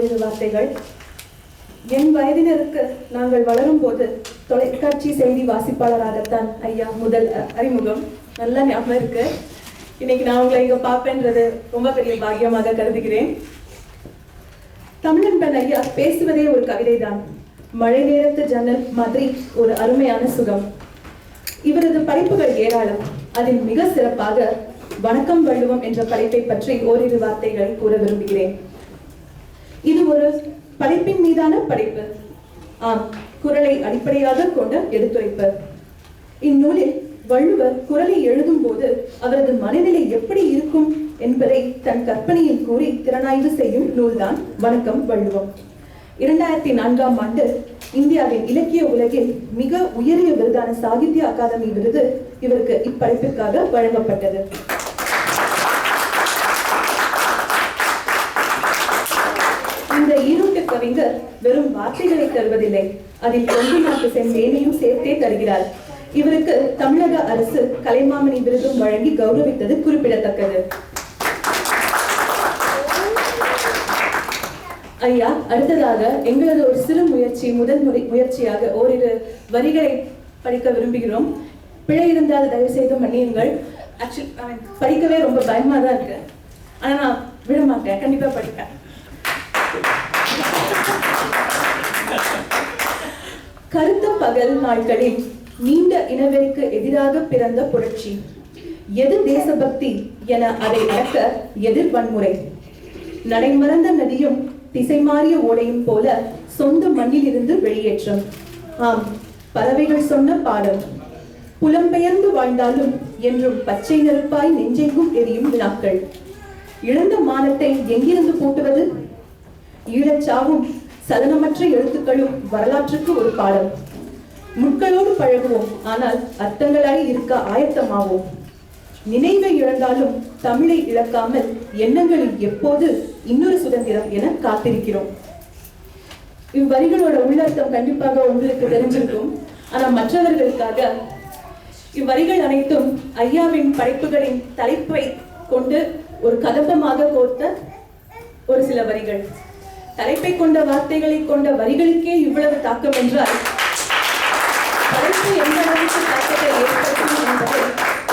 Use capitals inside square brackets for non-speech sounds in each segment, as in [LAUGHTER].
ஓரிரு வார்த்தைகள். என் வயதினருக்கு நாங்கள் வளரும் போது தொலைக்காட்சி செய்தி வாசிப்பாளராகத்தான் ஐயா முதல் அறிமுகம். நல்லா ஞாபகம் இருக்கு. இன்னைக்கு நான் உங்களை இங்க பார்ப்பேன்றது ரொம்ப பெரிய பாக்கியமாக கருதுகிறேன். தமிழன்பன் ஐயா பேசுவதே ஒரு கவிதை தான் மழை நேரத்து ஜன்னல் மாதிரி ஒரு அருமையான சுகம். இவரது படைப்புகள் ஏராளம். அதில் மிக சிறப்பாக வணக்கம் வள்ளுவம் என்ற படைப்பை பற்றி ஓரிரு வார்த்தைகள் கூற விரும்புகிறேன். இது ஒரு படைப்பின் மீதான படைப்பு. ஆம் குரலை அடிப்படையாக கொண்ட எடுத்துரைப்பு. இந்நூலில் வள்ளுவர் குரலை எழுதும் போது அவரது மனநிலை எப்படி இருக்கும் என்பதை தன் கற்பனையில் கூறி திறனாய்வு செய்யும் நூல்தான் வணக்கம் வள்ளுவம். இரண்டாயிரத்தி நான்காம் ஆண்டு இந்தியாவின் இலக்கிய உலகில் மிக உயரிய விருதான சாகித்ய அகாதமி விருது இவருக்கு இப்படைப்பிற்காக வழங்கப்பட்டது. ஈரோட்டு வெறும் வார்த்தைகளை தருவதில்லை. அதில் கொங்கு நாட்டு செந்தேனையும் சேர்த்தே தருகிறார் இவருக்கு தமிழக அரசு கலைமாமணி விருதும் வழங்கி கௌரவித்தது குறிப்பிடத்தக்கது. ஐயா அடுத்ததாக எங்களது ஒரு சிறு முயற்சி முதல் முறை முயற்சியாக ஓரிரு வரிகளை படிக்க விரும்புகிறோம். பிழை இருந்தால் தயவு செய்து மன்னியுங்கள் ஆக்சுவலி படிக்கவே ரொம்ப பயமா தான் இருக்கு. ஆனா நான் விட மாட்டேன். கண்டிப்பா படிப்பேன். கருத்த பகல் நாட்களில் நீண்ட இனவெறிக்கு எதிராக பிறந்த புரட்சி. எது தேசபக்தி என அதை அடக்க எதிர் வன்முறை. நடைமறந்த நதியும் திசை மாறிய ஓடையும் போல சொந்த மண்ணிலிருந்து வெளியேற்றம். ஆம் பறவைகள் சொன்ன பாடம். புலம்பெயர்ந்து வாழ்ந்தாலும் என்றும் பச்சை நெருப்பாய் நெஞ்செங்கும் எரியும் வினாக்கள். இழந்த மானத்தை எங்கிருந்து பூட்டுவது? ஈழச்சாவும் சலனமற்ற எழுத்துக்களும் வரலாற்றுக்கு ஒரு பாடம். முட்களோடு பழகுவோம் ஆனால் அர்த்தங்களாய் இருக்க ஆயத்தமாவோம். நினைவை இழந்தாலும் தமிழை இழக்காமல் எண்ணங்களில் எப்போது இன்னொரு சுதந்திரம் என காத்திருக்கிறோம். இவ்வரிகளோட உள்ளர்த்தம் கண்டிப்பாக உங்களுக்கு தெரிஞ்சிருக்கும். ஆனால் மற்றவர்களுக்காக இவ்வரிகள் அனைத்தும் ஐயாவின் படைப்புகளின் தலைப்பை கொண்டு ஒரு கதப்பமாக கோர்த்த ஒரு சில வரிகள். தலைப்பை கொண்ட வார்த்தைகளை கொண்ட வரிகளுக்கே இவ்வளவு தாக்கம் என்றால் தலைப்பு எந்த அளவுக்கு தாக்கத்தை ஏற்படுத்தும் என்பதை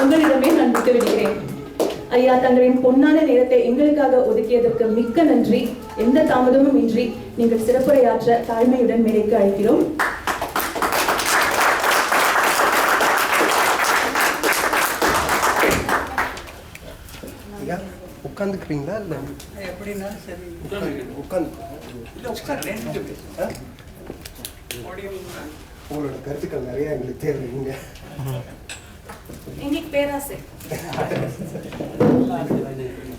உங்களிடமே நான் விட்டுவிடுகிறேன். ஐயா தங்களின் பொன்னான நேரத்தை எங்களுக்காக ஒதுக்கியதற்கு மிக்க நன்றி. எந்த தாமதமும் இன்றி நீங்கள் சிறப்புரையாற்ற தாழ்மையுடன் மேடைக்கு அழைக்கிறோம். உட்காந்துக்கிறீங்களா இல்லை? எப்படின்னா சரி. உட்காந்து? உங்களோட கருத்துக்கள் நிறைய எங்களுக்கு தேவைங்க. இன்னைக்கு பேராசை. [LAUGHS]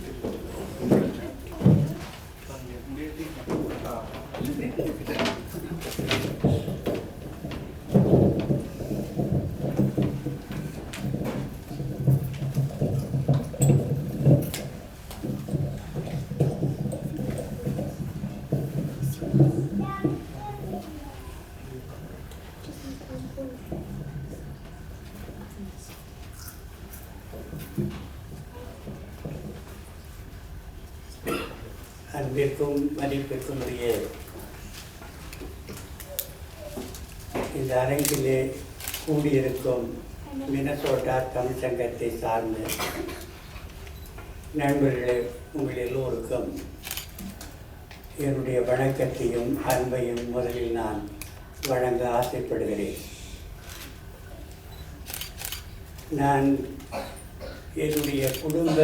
அன்பிற்கும் மதிப்பிற்கும் உரிய இந்த அரங்கிலே கூடியிருக்கும் மினசோட்டா தமிழ் சங்கத்தை சார்ந்த நண்பர்களே உங்கள் எல்லோருக்கும் என்னுடைய வணக்கத்தையும் அன்பையும் முதலில் நான் வழங்க ஆசைப்படுகிறேன். நான் என்னுடைய குடும்ப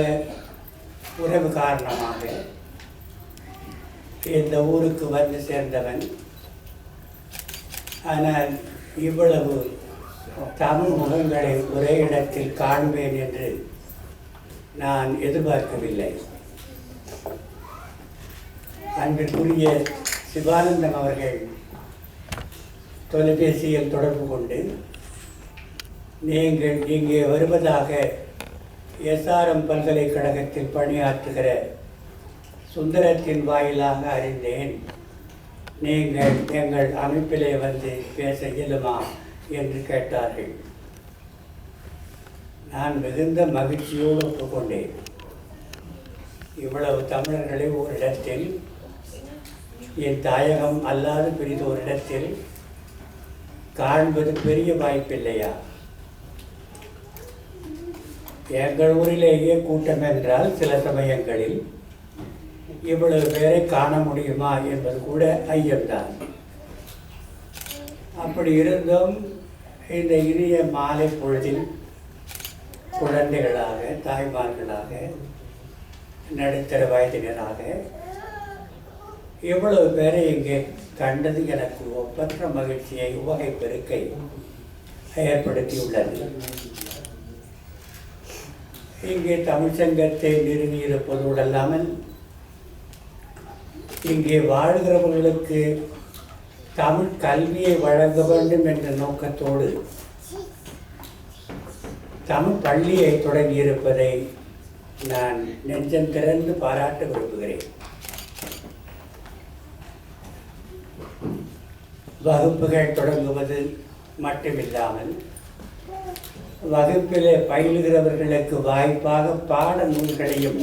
உறவு காரணமாக இந்த ஊருக்கு வந்து சேர்ந்தவன். ஆனால் இவ்வளவு தமிழ் முகங்களை ஒரே இடத்தில் காண்பேன் என்று நான் எதிர்பார்க்கவில்லை. அன்பிற்குரிய சிவானந்தம் அவர்கள் தொலைபேசியில் தொடர்பு கொண்டு நீங்கள் இங்கே வருவதாக எஸ்ஆர்எம் பல்கலைக்கழகத்தில் பணியாற்றுகிற சுந்தரத்தின் வாயிலாக அறிந்தேன். நீங்கள் எங்கள் அமைப்பிலே வந்து பேச இயலுமா? என்று கேட்டார்கள். நான் மிகுந்த மகிழ்ச்சியோடு ஒப்புக்கொண்டேன். இவ்வளவு தமிழர்களை ஓரிடத்தில் என் தாயகம் அல்லாது அல்லாத ஒரு இடத்தில் காண்பது பெரிய வாய்ப்பில்லையா? எங்கள் ஊரிலேயே கூட்டம் என்றால் சில சமயங்களில் இவ்வளவு பேரை காண முடியுமா என்பது கூட ஐயம்தான். அப்படி இருந்தும் இந்த இனிய மாலை பொழுதில் குழந்தைகளாக தாய்மார்களாக நடுத்தர வயதினராக இவ்வளவு பேரை இங்கே கண்டது எனக்கு ஒப்பற்ற மகிழ்ச்சியை உவகை பெருக்கை ஏற்படுத்தியுள்ளது. இங்கே தமிழ்ச்சங்கத்தை நிறுவியிருப்பதோடு அல்லாமல் இங்கே வாழ்கிறவர்களுக்கு தமிழ் கல்வியை வழங்க வேண்டும் என்ற நோக்கத்தோடு தமிழ் பள்ளியை தொடங்கியிருப்பதை நான் நெஞ்சம் திறந்து பாராட்ட விரும்புகிறேன். வகுப்புகள் தொடங்குவது மட்டுமில்லாமல் வகுப்பிலே பயில்கிறவர்களுக்கு வாய்ப்பாக பாட நூல்களையும்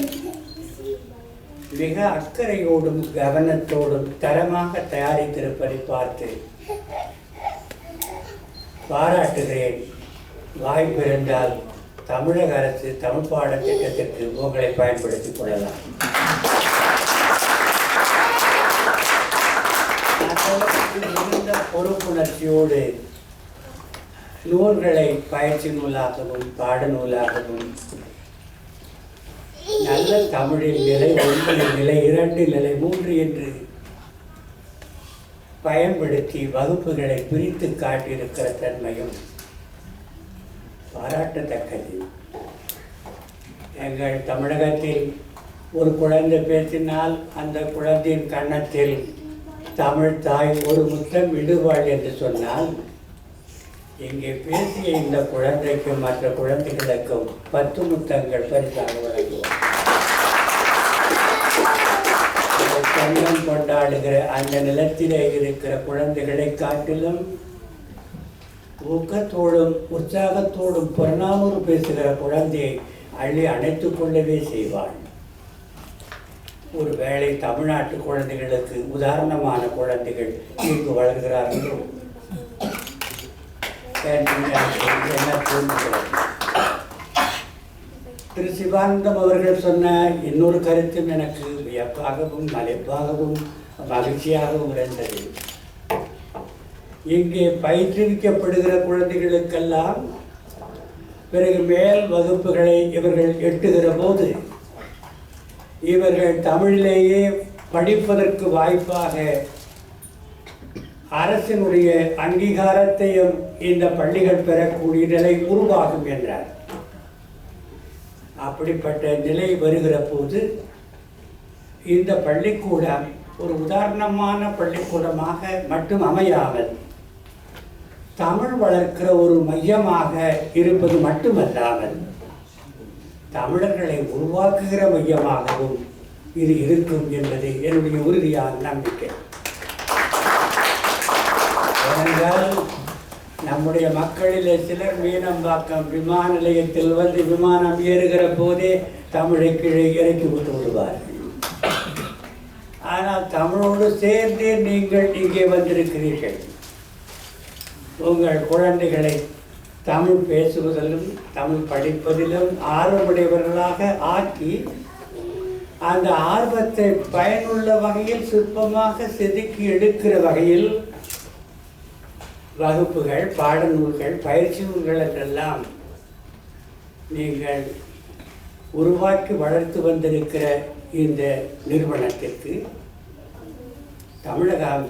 மிக அக்கறையோடும் கவனத்தோடும் தரமாக தயாரித்திருப்பதை பார்த்து பாராட்டுகிறேன். வாய்ப்பு இருந்தால் தமிழக அரசு தமிழ் பாடத்திட்டத்திற்கு உங்களை பயன்படுத்திக் கொள்ளலாம். மிகுந்த பொறுப்புணர்ச்சியோடு நூல்களை பயிற்சி நூலாகவும் பாடநூலாகவும் நல்ல தமிழில் நிலை ஒன்று நிலை இரண்டு நிலை மூன்று என்று பயன்படுத்தி வகுப்புகளை பிரித்து காட்டியிருக்கிற தன்மையும் பாராட்டத்தக்கது. எங்கள் தமிழகத்தில் ஒரு குழந்தை பேசினால் அந்த குழந்தையின் கன்னத்தில் தமிழ் தாய் ஒரு முத்தம் விடுவாள் என்று சொன்னால் இங்கே பேசிய இந்த குழந்தைக்கும் மற்ற குழந்தைகளுக்கும் பத்து முத்தங்கள் பரிசாக வழங்கும். இந்த கொண்டாடுகிற அந்த நிலத்திலே இருக்கிற குழந்தைகளை காட்டிலும் ஊக்கத்தோடும் உற்சாகத்தோடும் புறநானூறு பேசுகிற குழந்தையை அள்ளி அணைத்துக் கொள்ளவே செய்வாள். ஒருவேளை தமிழ்நாட்டு குழந்தைகளுக்கு உதாரணமான குழந்தைகள் இங்கு வளர்கிறார்களோ? என்ன தோன்றுகிறது திரு சிவானந்தம் அவர்கள் சொன்ன இன்னொரு கருத்தும் எனக்கு வியப்பாகவும் மலைப்பாகவும் மகிழ்ச்சியாகவும் இருந்தது. இங்கே பயிற்றுவிக்கப்படுகிற குழந்தைகளுக்கெல்லாம் பிறகு மேல் வகுப்புகளை இவர்கள் எட்டுகிற போது இவர்கள் தமிழிலேயே படிப்பதற்கு வாய்ப்பாக அரசினுடைய அங்கீகாரத்தையும் இந்த பள்ளிகள் பெறக்கூடிய நிலை உருவாகும் என்றார். அப்படிப்பட்ட நிலை வருகிற போது இந்த பள்ளிக்கூடம் ஒரு உதாரணமான பள்ளிக்கூடமாக மட்டும் அமையாமல் தமிழ் வளர்க்கிற ஒரு மையமாக இருப்பது மட்டுமல்லாமல் தமிழர்களை உருவாக்குகிற மையமாகவும் இது இருக்கும் என்பது என்னுடைய உறுதியான நம்பிக்கை. ஏனென்றால் நம்முடைய மக்களிலே சிலர் மீனம்பாக்கம் விமான நிலையத்தில் வந்து விமானம் ஏறுகிற போதே தமிழை கீழே இறக்கி விட்டு விடுவார்கள். ஆனால் தமிழோடு சேர்ந்தே நீங்கள் இங்கே வந்திருக்கிறீர்கள். உங்கள் குழந்தைகளை தமிழ் பேசுவதிலும் தமிழ் படிப்பதிலும் ஆர்வமுடையவர்களாக ஆக்கி அந்த ஆர்வத்தை பயனுள்ள வகையில் சிற்பமாக செதுக்கி எடுக்கிற வகையில் வகுப்புகள் பாடநூல்கள் பயிற்சி நூல்கள் என்றெல்லாம் நீங்கள் உருவாக்கி வளர்த்து வந்திருக்கிற இந்த நிறுவனத்திற்கு தமிழகம்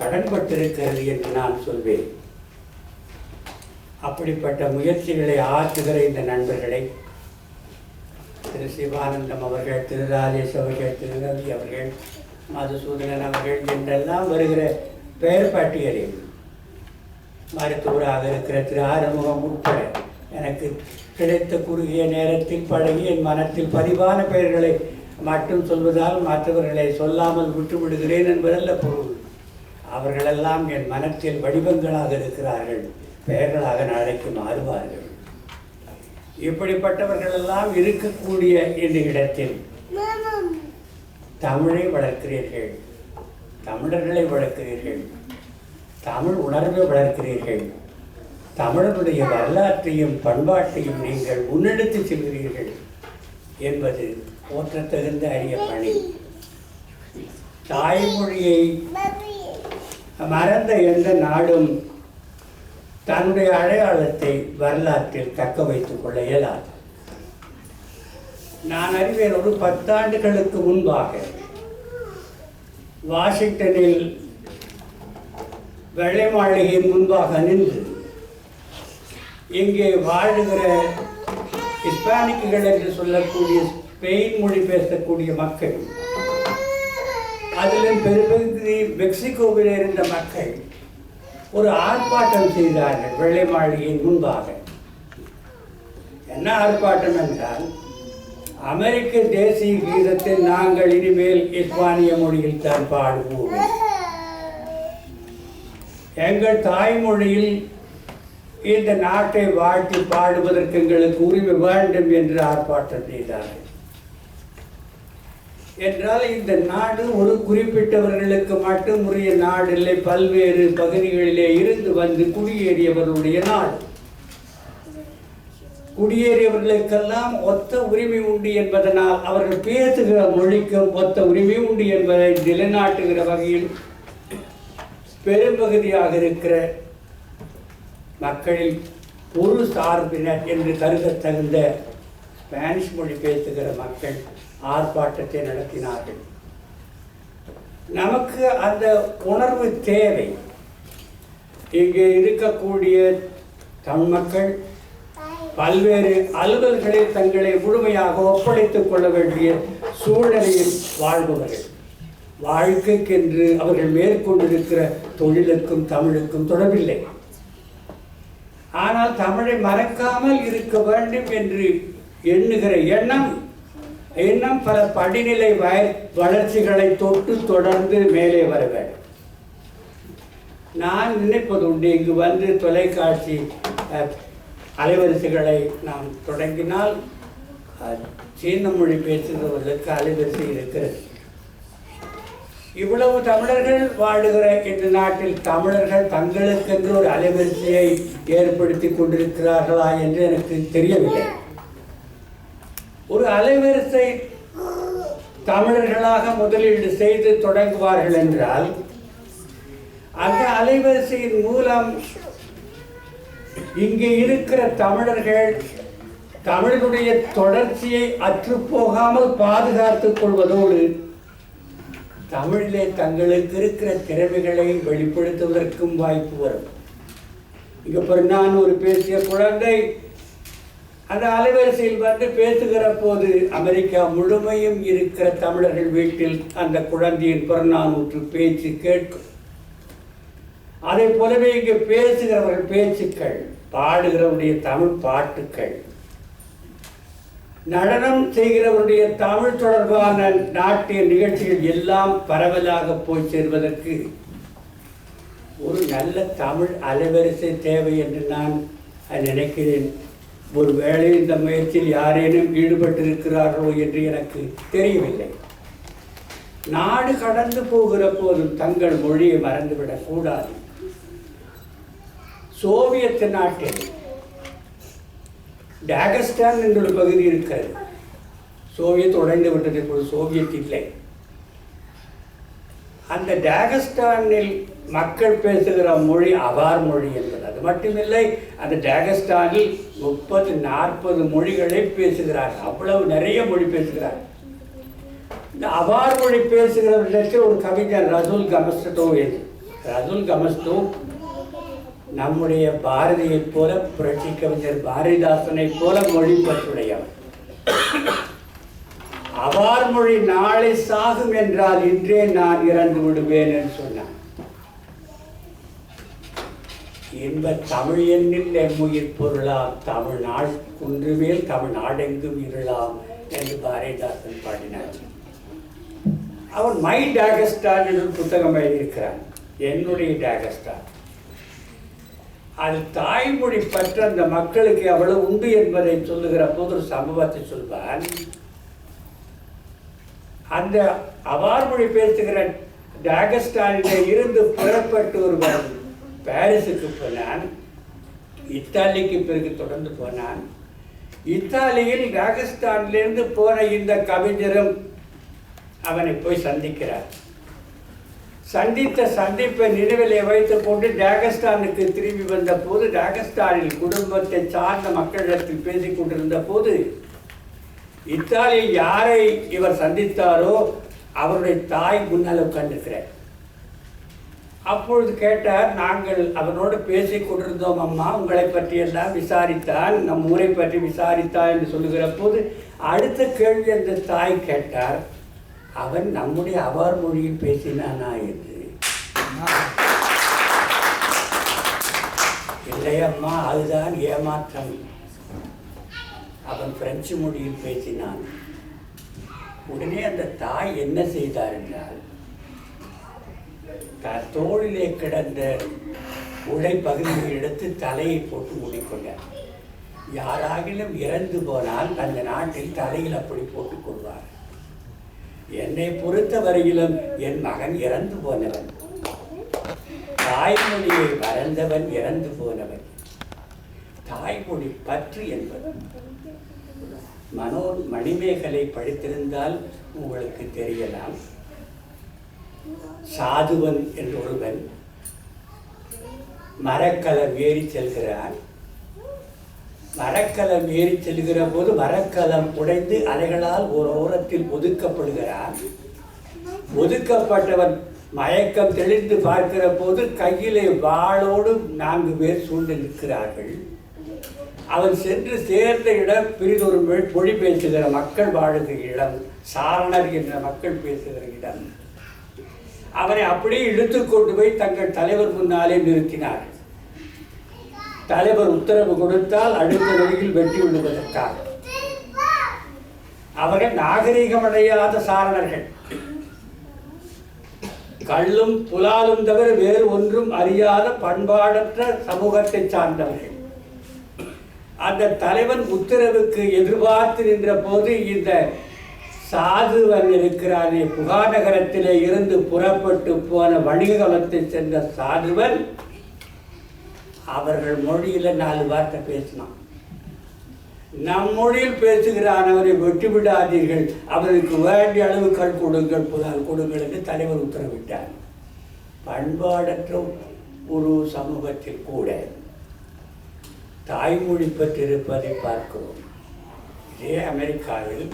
கடன்பட்டிருக்கிறது என்று நான் சொல்வேன். அப்படிப்பட்ட முயற்சிகளை ஆற்றுகிற இந்த நண்பர்களை திரு சிவானந்தம் அவர்கள் திரு ராஜேஷ் அவர்கள் திரு ரவி அவர்கள் மதுசூதனன் அவர்கள் என்றெல்லாம் வருகிற பெயர் பட்டியலில் மருத்துவராக இருக்கிற திரு ஆறுமுகம் உட்பட எனக்கு கிடைத்த குறுகிய நேரத்தில் பழகி என் மனத்தில் பதிவான பெயர்களை மட்டும் சொல்வதால் மற்றவர்களை சொல்லாமல் விட்டுவிடுகிறேன் என்பதல்ல பொருள். அவர்களெல்லாம் என் மனத்தில் வடிவங்களாக இருக்கிறார்கள். பெயர்களாக நாளைக்கு மாறுவார்கள் இப்படிப்பட்டவர்களெல்லாம் இருக்கக்கூடிய இந்த இடத்தில் தமிழை வளர்க்கிறீர்கள். தமிழர்களை வளர்க்கிறீர்கள். தமிழ் உணர்வை வளர்க்கிறீர்கள். தமிழனுடைய வரலாற்றையும் பண்பாட்டையும் நீங்கள் முன்னெடுத்து செல்கிறீர்கள் என்பது போற்றத்தகுந்த அரிய பணி தாய்மொழியை மறந்த எந்த நாடும் தன்னுடைய அடையாளத்தை வரலாற்றில் தக்க வைத்துக் கொள்ள இயலாது. நான் அறிவேன் ஒரு பத்தாண்டுகளுக்கு முன்பாக வாஷிங்டனில் வெள்ளை மாளிகையின் முன்பாக நின்று இங்கே வாழுகிற இஸ்பானிக்குகள் என்று சொல்லக்கூடிய ஸ்பெயின் மொழி பேசக்கூடிய மக்கள். அதிலும் பெரும்பகுதி மெக்சிகோவில் இருந்த மக்கள் ஒரு ஆர்ப்பாட்டம் செய்தார்கள் வெள்ளை மாளிகையின் முன்பாக. என்ன ஆர்ப்பாட்டம் என்றால் அமெரிக்க தேசிய கீதத்தை நாங்கள் இனிமேல் இஸ்பானிய மொழியில் தான் பாடுவோம். எங்கள் தாய்மொழியில் இந்த நாட்டை வாழ்த்தி பாடுவதற்கு எங்களுக்கு உரிமை வேண்டும் என்று ஆர்ப்பாட்டம் செய்தார்கள். என்றால் இந்த நாடு ஒரு குறிப்பிட்டவர்களுக்கு மட்டும் உரிய நாடு இல்லை பல்வேறு பகுதிகளிலே இருந்து வந்து குடியேறியவர்களுடைய நாடு. குடியேறியவர்களுக்கெல்லாம் ஒத்த உரிமை உண்டு என்பதனால் அவர்கள் பேசுகிற மொழிக்கும் ஒத்த உரிமை உண்டு என்பதை நிலைநாட்டுகிற வகையில் பெரும்பகுதியாக இருக்கிற மக்களில் ஒரு சார்பினர் என்று கருத தகுந்த ஸ்பானிஷ் மொழி பேசுகிற மக்கள் ஆர்ப்பாட்டத்தை நடத்தினார்கள். நமக்கு அந்த உணர்வு தேவை. இங்கே இருக்கக்கூடிய தமிழ் மக்கள் பல்வேறு அலுவல்களில் தங்களை முழுமையாக ஒப்படைத்துக் கொள்ள வேண்டிய சூழ்நிலையில் வாழ்பவர்கள். வாழ்க்கைக்கென்று அவர்கள் மேற்கொண்டிருக்கிற தொழிலுக்கும் தமிழுக்கும் தொடர்பில்லை. ஆனால் தமிழை மறக்காமல் இருக்க வேண்டும் என்று எண்ணுகிற எண்ணம் இன்னும் பல படிநிலை வய- வளர்ச்சிகளை தொட்டு தொடர்ந்து மேலே வர வேண்டும். நான் நினைப்பது உண்டு இங்கு வந்து தொலைக்காட்சி அலைவரிசைகளை நாம் தொடங்கினால் சீன மொழி பேசுகிறவர்களுக்கு அலைவரிசை இருக்கிறது. இவ்வளவு தமிழர்கள் வாழுகிற இந்த நாட்டில் தமிழர்கள் தங்களுக்கென்று ஒரு அலைவரிசையை ஏற்படுத்தி கொண்டிருக்கிறார்களா என்று எனக்கு தெரியவில்லை. ஒரு அலைவரிசை தமிழர்களாக முதலீடு செய்து தொடங்குவார்கள் என்றால் அந்த அலைவரிசையின் மூலம் இங்கே இருக்கிற தமிழர்கள் தமிழனுடைய தொடர்ச்சியை அற்றுப்போகாமல் பாதுகாத்துக் கொள்வதோடு தமிழிலே தங்களுக்கு இருக்கிற திறமைகளை வெளிப்படுத்துவதற்கும் வாய்ப்பு வரும். இங்கே நான் ஒரு பேசிய குழந்தை அந்த அலைவரிசையில் வந்து பேசுகிற போது அமெரிக்கா முழுமையும் இருக்கிற தமிழர்கள் வீட்டில் அந்த குழந்தையின் புறநானூற்று பேச்சு கேட்கும். அதை போலவே இங்கு பேசுகிறவர்கள் பேச்சுக்கள் பாடுகிறவருடைய தமிழ் பாட்டுக்கள். நடனம் செய்கிறவருடைய தமிழ் தொடர்பான நாட்டிய நிகழ்ச்சிகள் எல்லாம் பரவலாக போய் சேர்வதற்கு ஒரு நல்ல தமிழ் அலைவரிசை தேவை என்று நான் நினைக்கிறேன். ஒருவேளை இந்த முயற்சியில் யாரேனும் ஈடுபட்டிருக்கிறார்களோ என்று எனக்கு தெரியவில்லை. நாடு கடந்து போகிற போதும் தங்கள் மொழியை மறந்துவிடக் கூடாது. சோவியத் நாட்டில் டாகஸ்டான் என்ற ஒரு பகுதி இருக்கிறது. சோவியத் உடைந்து விட்டது இப்போது சோவியத் இல்லை. அந்த டாகஸ்டானில் மக்கள் பேசுகிற மொழி அவார் மொழி என்பது. அது மட்டுமில்லை அந்த டாகஸ்டானில் முப்பது நாற்பது மொழிகளை பேசுகிறார். அவ்வளவு நிறைய மொழி பேசுகிறார். இந்த அவார் மொழி பேசுகிறவர்களுக்கு ஒரு கவிஞர் ரசூல் கமஸ்டோ என்று ரசூல் கமஸ்டோ நம்முடைய பாரதியைப் போல புரட்சி கவிஞர் பாரதிதாசனைப் போல மொழி பற்றுடையவர். அவார் மொழி நாளை சாகும் என்றால் இன்றே நான் இறந்து விடுவேன் என்று சொன்னான் இன்ப தமிழ் எண்ணில் எம்முயிர் பொருளாம். தமிழ்நாள் குன்றுமேல் தமிழ்நாடெங்கும் இருளாம் என்று பாரதிதாசன் பாடினார். அவன் மை டாகஸ்டான் என்று புத்தகம் எழுதியிருக்கிறான். என்னுடைய டாகஸ்டான் அது தாய்மொழி பற்ற அந்த மக்களுக்கு அவ்வளவு உண்டு என்பதை சொல்லுகிற போது ஒரு சம்பவத்தை சொல்வான். அந்த அவார் மொழி பேசுகிற டாகஸ்டானில் இருந்து புறப்பட்டு ஒருவர் பாரிஸுக்கு போனான் இத்தாலிக்கு பிறகு தொடர்ந்து போனான். இத்தாலியில் ராஜஸ்தான்லேருந்து போன இந்த கவிஞரும் அவனை போய் சந்திக்கிறார். சந்தித்த சந்திப்பை நினைவிலே வைத்து கொண்டு டாகஸ்தானுக்கு திரும்பி வந்த போது டாகஸ்தானில் குடும்பத்தை சார்ந்த மக்களிடத்தில் பேசிக் கொண்டிருந்த போது இத்தாலியில் யாரை இவர் சந்தித்தாரோ அவருடைய தாய் முன்னால் உட்கார்ந்துக்கிறார் அப்பொழுது கேட்டார் நாங்கள் அவனோடு பேசி கொண்டிருந்தோம் அம்மா உங்களை பற்றியெல்லாம் விசாரித்தான் நம் ஊரை பற்றி விசாரித்தான் என்று சொல்லுகிற போது அடுத்த கேள்வி அந்த தாய் கேட்டார் அவன் நம்முடைய அவர் மொழியில் பேசினானா என்று? இல்லையம்மா அதுதான் ஏமாற்றம். அவன் பிரெஞ்சு மொழியில் பேசினான். உடனே அந்த தாய் என்ன செய்தார் என்றால் த- தோளிலே கிடந்த உடை பகுதியை எடுத்து தலையை போட்டு மூடிக்கொண்டார். யாராகிலும் இறந்து போனால் அந்த நாட்டில் தலையில் அப்படி போட்டுக் கொள்வார். என்னை பொறுத்த வரையிலும் என் மகன் இறந்து போனவன். தாய்மொழியை மறந்தவன் இறந்து போனவன். தாய்மொழி பற்று என்பது. மனோ மணிமேகலை படித்திருந்தால் உங்களுக்கு தெரியலாம். சாதுவன் என்ற ஒருவன் மரக்கலம் ஏறி செல்கிறான். மரக்கலம் ஏறி செல்கிற போது மரக்கலம் உடைந்து அலைகளால் ஒரு ஓரத்தில் ஒதுக்கப்படுகிறான். ஒதுக்கப்பட்டவன் மயக்கம் தெளிந்து பார்க்கிற போது கையிலே வாளோடு நான்கு பேர் சூழ்ந்து நிற்கிறார்கள். அவன் சென்று சேர்ந்த இடம் பிரிதொரு மொழி- மொழி பேசுகிற மக்கள் வாழுகிற இடம் சாரணர் என்ற மக்கள் பேசுகிற இடம். அவரை அப்படியே இழுத்து கொண்டு போய் தங்கள் தலைவர் முன்னாலே நிறுத்தினார்கள். தலைவர் உத்தரவு கொடுத்தால் அடுத்த நொடியில் வெட்டி விடுவதற்காக. அவர்கள் நாகரிகமடையாத சாரணர்கள். கள்ளும் புலாலும் தவிர வேறு ஒன்றும் அறியாத பண்பாடற்ற சமூகத்தை சார்ந்தவர்கள். அந்த தலைவன் உத்தரவுக்கு எதிர்பார்த்து நின்ற போது இந்த சாதுவன் இருக்கிறானே. புகாநகரத்திலே இருந்து புறப்பட்டு போன வணிகவலத்தை சென்ற சாதுவன் அவர்கள் மொழியில நாலு வார்த்தை பேசினான். நம் மொழியில் பேசுகிறான் அவரை வெட்டி அவருக்கு வேண்டிய அளவு கல் கொடுங்கள் புதால் கொடுங்கள் என்று தலைவர் உத்தரவிட்டார். பண்பாடற்ற ஒரு சமூகத்தில் கூட தாய்மொழி பெற்றிருப்பதை பார்க்கிறோம். இதே அமெரிக்காவில்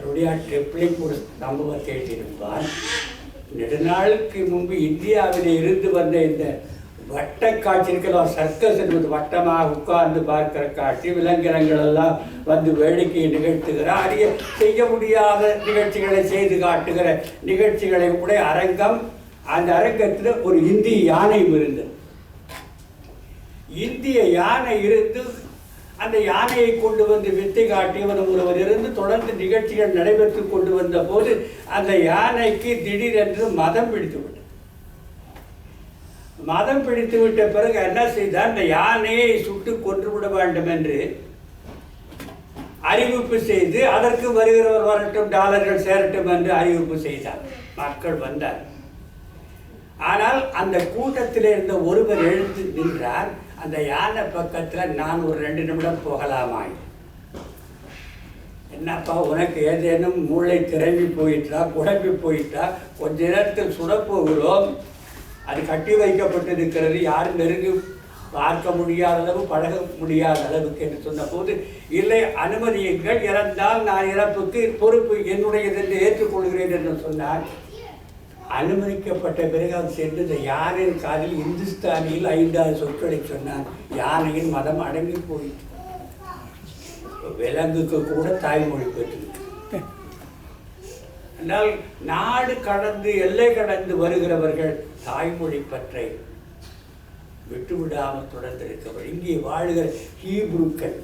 ருடியா ட்ரிப்ளிங் ஒரு சம்பவத்தை எழுதியிருப்பார் நெடுநாளுக்கு முன்பு இந்தியாவில் இருந்து வந்த இந்த வட்ட காட்சி இருக்கலாம் சர்க்கஸ் என்பது வட்டமாக உட்கார்ந்து பார்க்கிற காட்சி விலங்கினங்கள் எல்லாம் வந்து வேடிக்கையை நிகழ்த்துகிற அரிய செய்ய முடியாத நிகழ்ச்சிகளை செய்து காட்டுகிற நிகழ்ச்சிகளை கூட அரங்கம் அந்த அரங்கத்தில் ஒரு இந்திய யானையும் இருந்தது. இந்திய யானை இருந்து அந்த யானையை கொண்டு வந்து வித்தை காட்டியவன் ஒருவர் இருந்து தொடர்ந்து நிகழ்ச்சிகள் நடைபெற்று கொண்டு வந்த போது அந்த யானைக்கு திடீரென்று மதம் பிடித்து விட்டது. மதம் பிடித்து விட்ட பிறகு என்ன செய்தார்? அந்த யானையை சுட்டு கொன்று விட வேண்டும் என்று அறிவிப்பு செய்து அதற்கு வருகிறவர் வரட்டும் டாலர்கள் சேரட்டும் என்று அறிவிப்பு செய்தார். மக்கள் வந்தார் ஆனால் அந்த கூட்டத்தில் இருந்த ஒருவர் எழுந்து நின்றார். அந்த யானை பக்கத்தில் நான் ஒரு ரெண்டு நிமிடம் போகலாமாய். என்னப்பா உனக்கு ஏதேனும் மூளை திரம்பி போயிட்டா குழம்பி போயிட்டா கொஞ்ச நேரத்தில் சுடப்போகிறோம். அது கட்டி வைக்கப்பட்டிருக்கிறது. யாரும் நெருங்கி பார்க்க முடியாத அளவு பழக முடியாத அளவுக்கு என்று சொன்னபோது இல்லை அனுமதியுங்கள் இறந்தால் நான் இறப்புக்கு பொறுப்பு என்னுடையதென்று ஏற்றுக்கொள்கிறேன் என்று சொன்னார். அனுமதிக்கப்பட்ட பிறகு அவன் சென்று இந்த யானையின் காதில்? இந்துஸ்தானியில் ஐந்தாறு சொற்களை சொன்னான். யானையின் மதம் அடங்கி போயிற்று. விலங்குக்கு கூட தாய்மொழி பெற்றிருக்கு. ஆனால் நாடு கடந்து எல்லை கடந்து வருகிறவர்கள் தாய்மொழி பற்றை விட்டுவிடாமல் தொடர்ந்திருக்கவர் இங்கே வாழ்கிற ஹீப்ருக்கள்.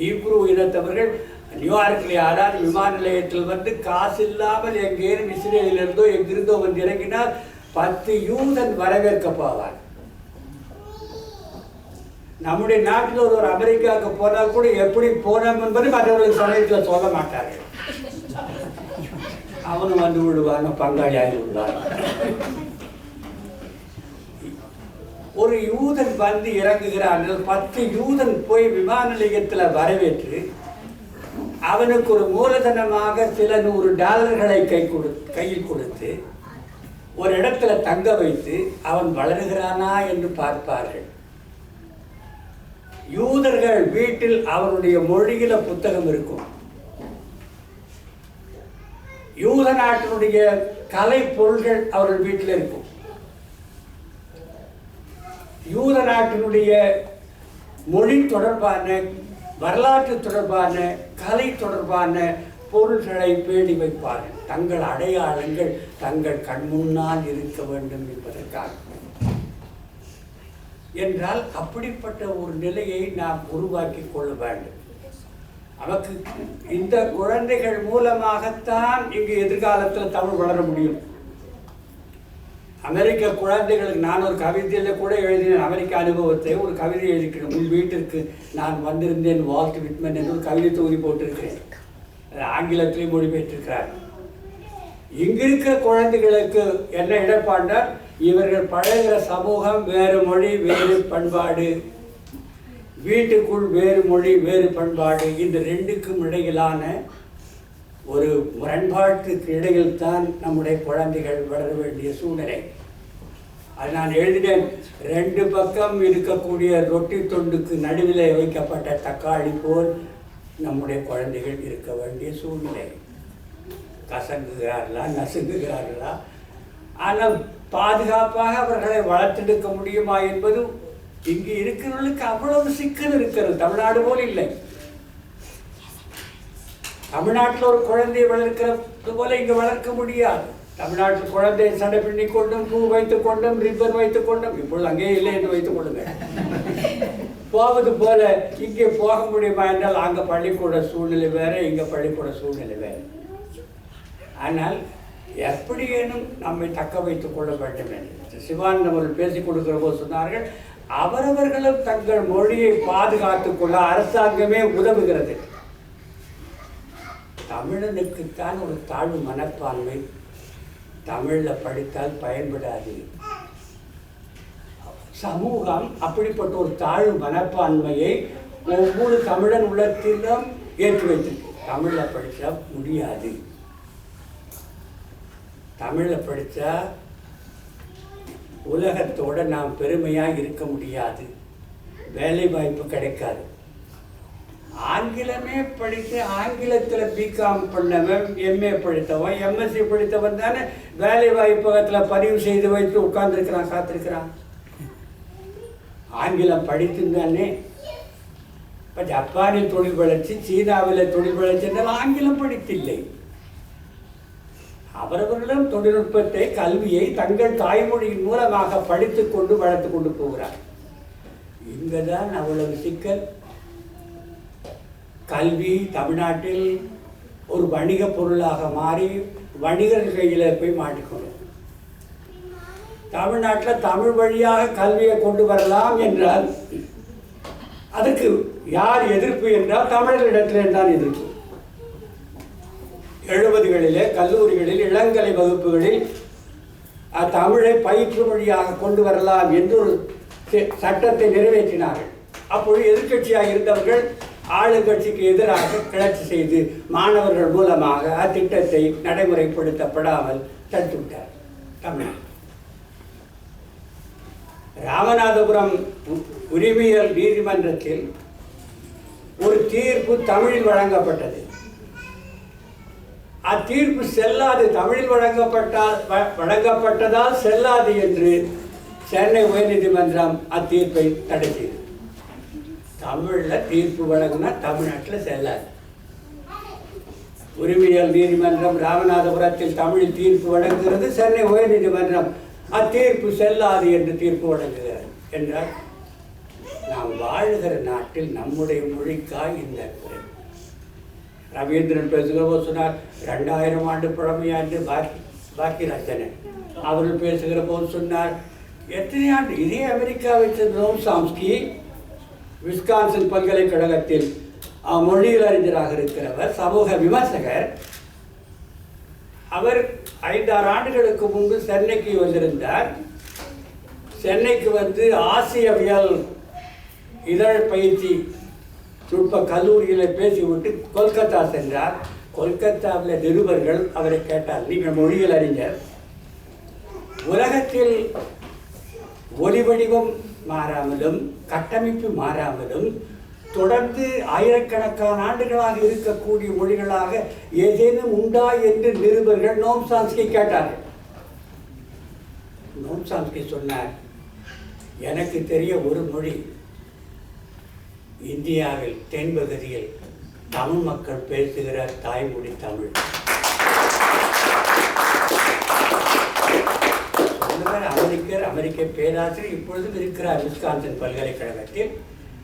ஹீப்ரு இனத்தவர்கள் நியூயார்க்கில் யாராவது விமான நிலையத்தில் வந்து காசு இல்லாமல் எங்கேயும் இஸ்ரேலிருந்தோ எங்கிருந்தோ வந்து இறங்கினால் பத்து யூதன் வரவேற்க போவார் நம்முடைய நாட்டில் ஒரு ஒரு அமெரிக்காவுக்கு போனால் கூட எப்படி போனோம் என்பது மற்றவர்களுக்கு சமயத்தில் சொல்ல மாட்டார்கள் அவனும் வந்து விடுவாங்க பங்காளி ஆகி ஒரு யூதன் வந்து இறங்குகிறான் பத்து யூதன் போய் விமான நிலையத்தில் வரவேற்று அவனுக்கு ஒரு மூலதனமாக சில நூறு டாலர்களை கை கொடு கையில் கொடுத்து ஒரு இடத்துல தங்க வைத்து அவன் வளருகிறானா என்று பார்ப்பார்கள். யூதர்கள் வீட்டில் அவனுடைய மொழியில புத்தகம் இருக்கும். யூத நாட்டினுடைய கலை பொருள்கள் அவர்கள் வீட்டில் இருக்கும். யூத நாட்டினுடைய மொழி தொடர்பான வரலாற்று தொடர்பான கலை தொடர்பான பொருள்களை பேணி வைப்பார்கள். தங்கள் அடையாளங்கள் தங்கள் கண்முன்னால் இருக்க வேண்டும் என்பதற்காக. என்றால் அப்படிப்பட்ட ஒரு நிலையை நாம் உருவாக்கி கொள்ள வேண்டும். நமக்கு இந்த குழந்தைகள் மூலமாகத்தான் இங்கு எதிர்காலத்தில் தமிழ் வளர முடியும். அமெரிக்க குழந்தைகளுக்கு நான் ஒரு கவிதையில் கூட எழுதினேன். அமெரிக்க அனுபவத்தை ஒரு கவிதை எழுதிக்கிறேன். உன் வீட்டிற்கு நான் வந்திருந்தேன் வால்ட் விட்மன் என்று ஒரு கவிதை தொகுதி போட்டிருக்கிறேன் ஆங்கிலத்திலேயும் ஆங்கிலத்திலையும் மொழிபெயர்த்திருக்கிறார். இங்க இருக்கிற குழந்தைகளுக்கு என்ன இடர்பாண்டா இவர்கள் பழகிற சமூகம் வேறு மொழி வேறு பண்பாடு. வீட்டுக்குள் வேறு மொழி வேறு பண்பாடு. இந்த ரெண்டுக்கும் இடையிலான ஒரு முரண்பாட்டுக்கு இடையில் தான் நம்முடைய குழந்தைகள் வளர வேண்டிய சூழ்நிலை. அது நான் எழுதினேன். ரெண்டு பக்கம் இருக்கக்கூடிய ரொட்டி தொண்டுக்கு நடுவில் வைக்கப்பட்ட தக்காளி போல் நம்முடைய குழந்தைகள் இருக்க வேண்டிய சூழ்நிலை. கசங்குகிறார்களா நசுங்குகிறார்களா? ஆனால் பாதுகாப்பாக அவர்களை வளர்த்தெடுக்க முடியுமா என்பது இங்கு இருக்கிறவர்களுக்கு அவ்வளவு சிக்கல் இருக்கிறது. தமிழ்நாடு போல் இல்லை. தமிழ்நாட்டில் ஒரு குழந்தையை வளர்க்கிறது போல இங்கே வளர்க்க முடியாது. தமிழ்நாட்டில் குழந்தையை சடை பின்னி கொண்டும் பூ வைத்துக் கொண்டும் ரிப்பன் வைத்துக் கொண்டும் இப்பொழுது அங்கே இல்லை என்று வைத்துக் கொள்ளுங்க. போவது போல இங்கே போக முடியுமா என்றால் அங்கே பள்ளிக்கூட சூழ்நிலை வேறு இங்கே பள்ளிக்கூட சூழ்நிலை வேறு. ஆனால் எப்படியேனும் நம்மை தக்க வைத்துக் கொள்ள வேண்டும் என்று. சிவான் அவர்கள் பேசிக் கொடுக்கிற போது சொன்னார்கள் அவரவர்களும் தங்கள் மொழியை பாதுகாத்துக் கொள்ள அரசாங்கமே உதவுகிறது. தமிழனுக்குத்தான் ஒரு தாழ்வு மனப்பான்மை. தமிழில் படித்தால் பயன்படாது. சமூகம் அப்படிப்பட்ட ஒரு தாழ்வு மனப்பான்மையை ஒவ்வொரு தமிழன் உள்ளத்திலும் ஏற்றி வைத்திருக்கு. தமிழில் படித்தா முடியாது. தமிழில் படித்தா உலகத்தோட நாம் பெருமையாக இருக்க முடியாது. வேலை வாய்ப்பு கிடைக்காது. ஆங்கிலமே படித்து ஆங்கிலத்தில் பிகாம் பண்ணவன் எம்ஏ படித்தவன் எம்எஸ்சி படித்தவன் தானே வேலை வாய்ப்பகத்தில் பதிவு செய்து வைத்து உட்கார்ந்துருக்கிறான் காத்திருக்கிறான். ஆங்கிலம் படித்துந்தானே இப்போ ஜப்பானில் தொழில் வளர்ச்சி சீனாவில் தொழில் வளர்ச்சி என்றால் ஆங்கிலம் படித்தில்லை. அவரவர்களும் தொழில்நுட்பத்தை கல்வியை தங்கள் தாய்மொழியின் மூலமாக படித்து கொண்டு வளர்த்து கொண்டு போகிறார். இங்கதான் அவ்வளவு சிக்கல். கல்வி தமிழ்நாட்டில் ஒரு வணிக பொருளாக மாறி வணிகர் கையில் போய் மாட்டிக்கொள்ளும். தமிழ்நாட்டில் தமிழ் வழியாக கல்வியை கொண்டு வரலாம் என்றால் அதற்கு யார் எதிர்ப்பு என்றால் தமிழர்களிடத்தில் தான் எதிர்ப்பு. எழுபதுகளிலே கல்லூரிகளில் இளங்கலை வகுப்புகளில் தமிழை பயிற்று மொழியாக கொண்டு வரலாம் என்று ஒரு சட்டத்தை நிறைவேற்றினார்கள். அப்பொழுது எதிர்க்கட்சியாக இருந்தவர்கள் ஆளுங்கட்சிக்கு எதிராக கிளர்ச்சி செய்து மாணவர்கள் மூலமாக அத்திட்டத்தை நடைமுறைப்படுத்தப்படாமல் தடுத்து விட்டார் தமிழ்நாடு ராமநாதபுரம் உ- நீதிமன்றத்தில் ஒரு தீர்ப்பு தமிழில் வழங்கப்பட்டது. அத்தீர்ப்பு செல்லாது தமிழில் வழங்கப்பட்டால் வழங்கப்பட்டதால் செல்லாது என்று சென்னை உயர்நீதிமன்றம் அத்தீர்ப்பை தடை செய்தது தமிழில் தீர்ப்பு வழங்கினா தமிழ்நாட்டில் செல்லாது. உரிமையல் நீதிமன்றம் ராமநாதபுரத்தில் தமிழில் தீர்ப்பு வழங்குகிறது சென்னை உயர்நீதிமன்றம் அத்தீர்ப்பு செல்லாது என்று தீர்ப்பு வழங்குகிறார் என்றால் நாம் வாழுகிற நாட்டில் நம்முடைய மொழிக்காய் இந்த ரவீந்திரன் பேசுகிற போது சொன்னார் ரெண்டாயிரம் ஆண்டு பழமையாண்டு பாக்கி பாக்கி ரச்சனை அவர்கள் பேசுகிற போது சொன்னார் எத்தனை ஆண்டு? இதே அமெரிக்காவை சேர்ந்த சாம்ஸ்கி விஸ்கான்சன் பல்கலைக்கழகத்தில் அஹ், அறிஞராக இருக்கிறவர் சமூக விமர்சகர். அவர் ஐந்தாறு ஆண்டுகளுக்கு முன்பு சென்னைக்கு வந்திருந்தார். சென்னைக்கு வந்து ஆசியவியல் இதழ் பயிற்சி நுட்ப கல்லூரியில் பேசிவிட்டு கொல்கத்தா சென்றார். கொல்கத்தாவில் நிருபர்கள் அவரை கேட்டார் நீங்கள் மொழியில் அறிஞர். உலகத்தில் ஒளி வடிவம் மாறாமலும் கட்டமைப்பு மாறாமலும் தொடர்ந்து ஆயிரக்கணக்கான ஆண்டுகளாக இருக்கக்கூடிய மொழிகளாக ஏதேனும் உண்டா என்று நிருபர்கள் நோம் சாம்ஸ்கி கேட்டார்கள். நோம் சாம்ஸ்கி சொன்னார் எனக்கு தெரிய ஒரு மொழி. இந்தியாவில் தென்பகுதியில் தமிழ் மக்கள் பேசுகிற தாய்மொழி தமிழ். அமெரிக்க பேராசிரியர் இப்பொழுதும் இருக்கிறார் விஸ்கான்சன் பல்கலைக்கழகத்தில்.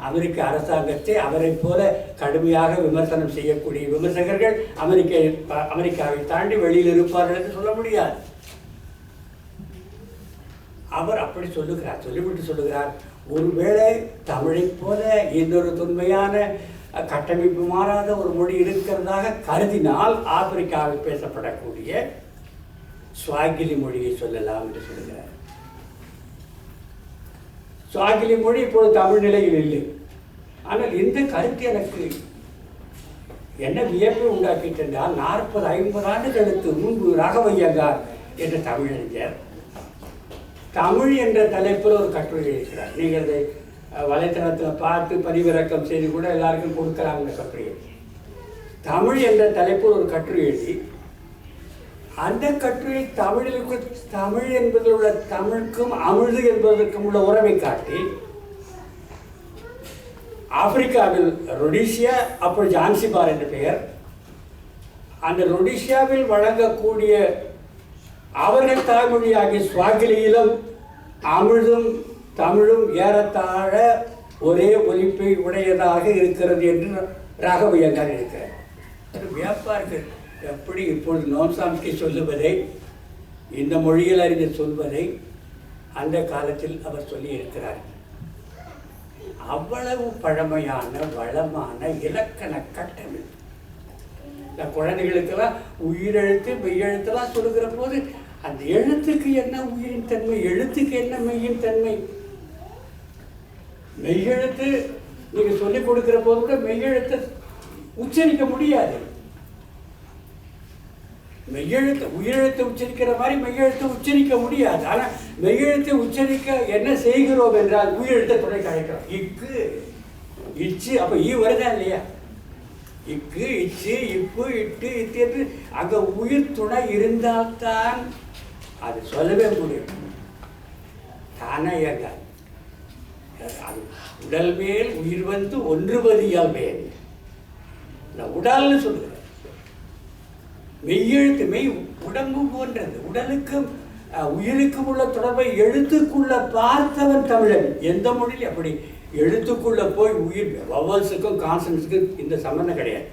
அமெரிக்க அரசாங்கத்தை அவரைப் போல கடுமையாக விமர்சனம் செய்யக்கூடிய விமர்சகர்கள் அமெரிக்க அமெரிக்காவை தாண்டி வெளியில் இருப்பார்கள் என்று சொல்ல முடியாது. அவர் அப்படி சொல்லுகிறார் சொல்லிவிட்டு சொல்லுகிறார். ஒருவேளை தமிழைப் போல இன்னொரு தொன்மையான கட்டமைப்பு மாறாத ஒரு மொழி இருக்கிறதாக கருதினால் ஆப்பிரிக்காவில் பேசப்படக்கூடிய ஸ்வாகிலி மொழியை சொல்லலாம் என்று சொல்லுகிறார். ஸ்வாகிலி மொழி இப்போது தமிழ் நிலையில் இல்லை. ஆனால் இந்த கருத்து எனக்கு என்ன வியப்பை உண்டாக்கிட்டு என்றால் நாற்பது ஐம்பது ஆண்டுகளுக்கு முன்பு ராகவையங்கார் என்ற தமிழறிஞர் தமிழ் என்ற தலைப்பில் ஒரு கட்டுரை எழுதுகிறார். நீங்கள் அதை வலைத்தளத்தில் பார்த்து பதிவிறக்கம் செய்து கூட எல்லாருக்கும் கொடுக்கலாம் இந்த கட்டுரையை தமிழ் என்ற தலைப்பில் ஒரு கட்டுரை எழுதி அந்த கட்டுரை தமிழிற்கு தமிழ் என்பதில் உள்ள தமிழுக்கும் அமிழ்து என்பதற்கும் உள்ள உறவை காட்டி ஆப்பிரிக்காவில் ரொடிஷியா அப்போ ஜான்சிபார் என்ற பெயர் அந்த ரொடிஷியாவில் வழங்கக்கூடிய அவர்கள் தாய்மொழியாகிய சுவாகிலியிலும் அமிழ்தும் தமிழும் ஏறத்தாழ ஒரே ஒலிப்பை உடையதாக இருக்கிறது என்று ராகவையங்கார் இருக்கிறார். வியாபாரிகள் எப்படி இப்பொழுது நோம்சாம்ஸ்கி சொல்லுவதை இந்த மொழியில் அறிஞர் சொல்வதை அந்த காலத்தில் அவர் சொல்லியிருக்கிறார். அவ்வளவு பழமையான வளமான இலக்கண கட்டமைப்பு இந்த குழந்தைகளுக்கெல்லாம் உயிரெழுத்து மெய்யெழுத்தெல்லாம் சொல்லுகிற போது அந்த எழுத்துக்கு என்ன உயிரின் தன்மை எழுத்துக்கு என்ன மெய்யின் தன்மை? மெய்யெழுத்து நீங்கள் சொல்லிக் கொடுக்கிற போது கூட மெய்யெழுத்தை உச்சரிக்க முடியாது. மெய்யெழுத்து உயிரெழுத்தை உச்சரிக்கிற மாதிரி மெய்யெழுத்தை உச்சரிக்க முடியாது. ஆனால் மெய்யெழுத்தை உச்சரிக்க என்ன செய்கிறோம் என்றால் உயிரெழுத்தை துணை கழிக்கிறோம் இக்கு இச்சு அப்போ ஈ வருதா இல்லையா? இக்கு இச்சு இப்பு இட்டு இத்து என்று அங்கே உயிர் துணை இருந்தால்தான் அது சொல்லவே முடியும். தானே இயங்காது அது உடல் மேல் உயிர் வந்து ஒன்றுபதியால் மேல் இந்த உடல்னு சொல்லுகிறேன் மெய்யெழுத்து மெய் உடம்பு போன்றது. உடலுக்கும் உயிருக்கும் உள்ள தொடர்பை எழுத்துக்குள்ள பார்த்தவன் தமிழன். எந்த மொழியில் அப்படி எழுத்துக்குள்ள போய் உயிர் வவல்ஸுக்கும் கான்சன்ஸுக்கும் இந்த சம்பந்தம் கிடையாது.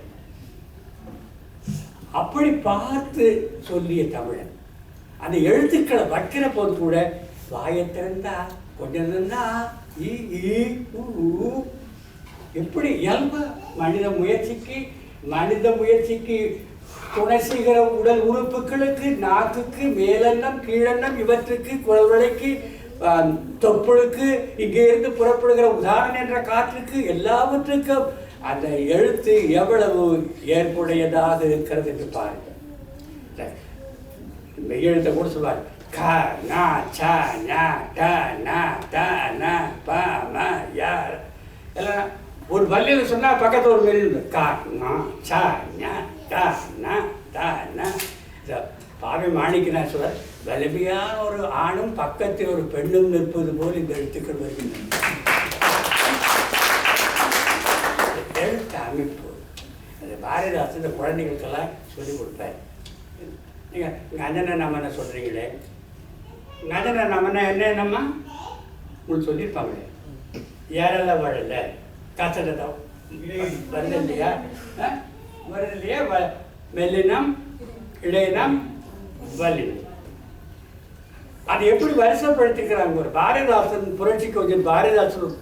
அப்படி பார்த்து சொல்லிய தமிழன். அந்த எழுத்துக்களை வைக்கிற போது கூட வாயை திறந்தா கொஞ்சம் இருந்தா ஈ உ, எப்படி இயல்பு? மனித முயற்சிக்கு மனித முயற்சிக்கு துணசிகர உடல் உறுப்புகளுக்கு நாக்குக்கு மேலெண்ணம் கீழெண்ணம் இவற்றுக்கு குழல்வளைக்கு தொப்புளுக்கு இங்கே இருந்து புறப்படுகிற உதாரணம் என்ற காற்றுக்கு எல்லாவற்றுக்கும் அந்த எழுத்து எவ்வளவு ஏற்புடையதாக இருக்கிறது என்று பாருங்கள். எழுத்தை கூட சொல்வார். க நா ச ஞ ட ந த ந ப ம எல்லாம் ஒரு பள்ளியில் சொன்னா பக்கத்துல ஒரு மெல்லு இருக்கு. க ந ச த ந இந்த பாவை மாணிக்கனார் சொல்றார் வலிமையான ஒரு ஆணும் பக்கத்தில் ஒரு பெண்ணும் நிற்பது போல் இந்த எழுத்துக்கள் வருகின்றன. எழுத்து அமைப்பு அது பாரதிதாசன் இந்த குழந்தைகளுக்கெல்லாம் சொல்லிக் கொடுப்பார். நீங்கள் கஞ்சன நமன சொல்கிறீங்களே கஞ்சன நமன என்ன நம்ம உங்களுக்கு சொல்லியிருப்பாங்களே. ஏறல வாழல. கசட தான் வருது இல்லையா? ஆ? வ- மெல்லினம் இடையினம் வல்லினம் அது எப்படி வருஷப்படுத்திக்கிறாங்க ஒரு பாரதிதாசன் புரட்சி கொஞ்சம் பாரதிதாசன்